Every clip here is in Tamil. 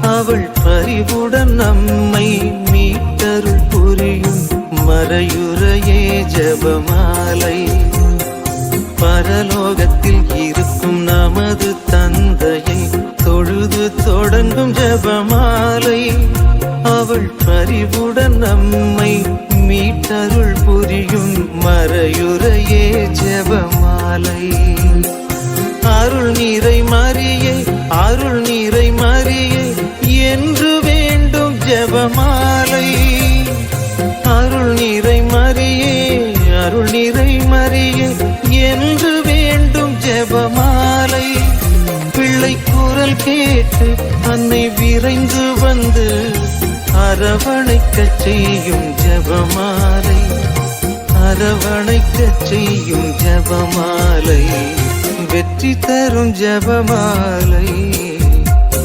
அவள் பறிவுடன் நம்மை மீட்டருள் புரியும் மறையுறையே ஜபமாலை. பரலோகத்தில் இருக்கும் நமது தந்தையை தொழுது தொடங்கும் ஜபமாலை. அவள் பறிவுடன் நம்மை மீட்டருள் புரியும் மறையுறையே ஜபமாலை. அருள் நீரை மறியே அருள் கேட்டு அன்னை விரைந்து வந்து அரவணைக்க செய்யும் ஜபமாலை. அரவணைக்க செய்யும் ஜபமாலை. வெற்றி தரும் ஜபமாலை.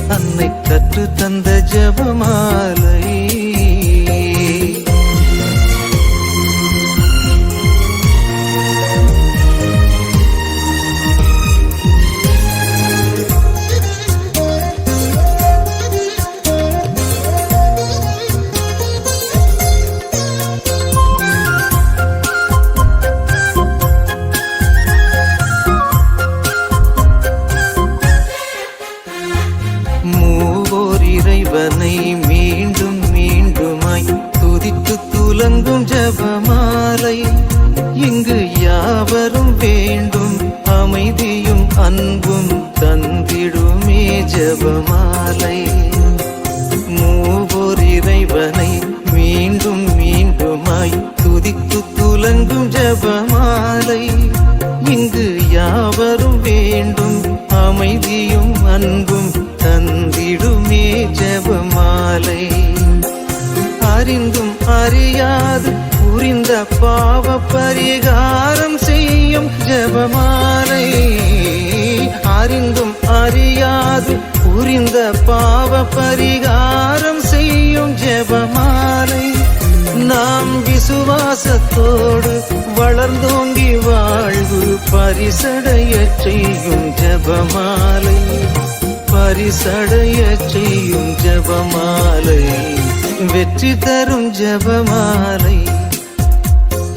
அன்னை கற்று தந்த ஜபமாலை. இறைவனை மீண்டும் மீண்டுமாய் துதித்து துலங்கும் ஜபமாலை இங்கு யாவரும் வேண்டும் அமைதியும் அன்பும் தந்திடுமே ஜபமாலை. மூவோர் இறைவனை மீண்டும் மீண்டுமாய் துதித்து துலங்கும் ஜபமாலை இங்கு யாவரும் வேண்டும் அமைதியும் அன்பும் ஜபமாலை அறிந்தும் அறியாது புரிந்த பாவ பரிகாரம் செய்யும் ஜபமாலை. அறிந்தும் அறியாது புரிந்த பாவ பரிகாரம் செய்யும் ஜபமாலை. நாம் விசுவாசத்தோடு வளர்ந்தோங்கி வாழ்வு பரிசடைய செய்யும் ஜபமாலை. பரிசடைய செய்யும் ஜபமாலை வெற்றி தரும் ஜபமாலை.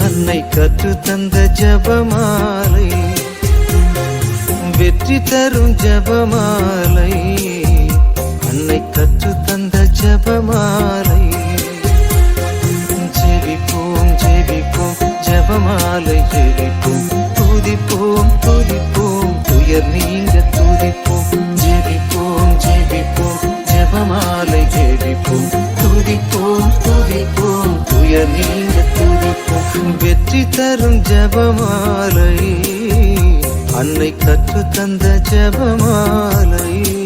தன்னை கற்று தந்த ஜபமாலை வெற்றி தரும் ஜபமாலை. அன்னை கற்று தந்த ஜபமாலை. ஜெபிப்போம் ஜெபிப்போம் ஜபமாலை ஜெபிப்போம். துதிப்போம் துதிப்போம் துயர் நீ துதிப்போம் தரும் ஜபமாலை. அன்னை கற்று தந்த ஜபமாலை.